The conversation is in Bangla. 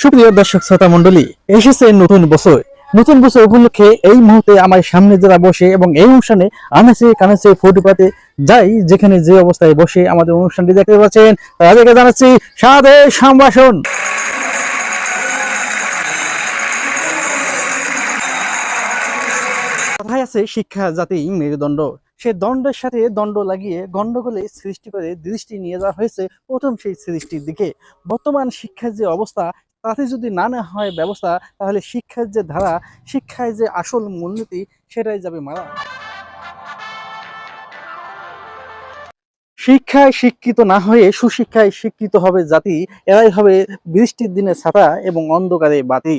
সুপ্রিয় দর্শক শ্রোতা মন্ডলী এসেছে নতুন বছর। নতুন বছর উপলক্ষে এই মুহূর্তে আমার সামনে যারা বসে এবং এই অনুষ্ঠানে আনাচে কানাচে ফুটি পাতে যাই, যেখানে যে অবস্থায় বসে আমাদের অনুষ্ঠানটি দেখতে পাচ্ছেন, তাদেরকে জানাচ্ছি সাদে সম্ভাষণ। কথায় আছে, শিক্ষা, জাতি, মেরুদণ্ড। সে দণ্ডের সাথে দণ্ড লাগিয়ে গন্ডগোলে সৃষ্টি করে দৃষ্টি নিয়ে যাওয়া হয়েছে প্রথম সেই সৃষ্টির দিকে। বর্তমান শিক্ষার যে অবস্থা তাতে যদি না না হয় ব্যবস্থা, তাহলে শিক্ষার যে ধারা, শিক্ষায় যে আসল মূলনীতি, সেটাই যাবে মারা। শিক্ষায় শিক্ষিত না হয়ে সুশিক্ষায় শিক্ষিত হবে জাতি, এরাই হবে বৃষ্টির দিনে ছাতা এবং অন্ধকারে বাতি।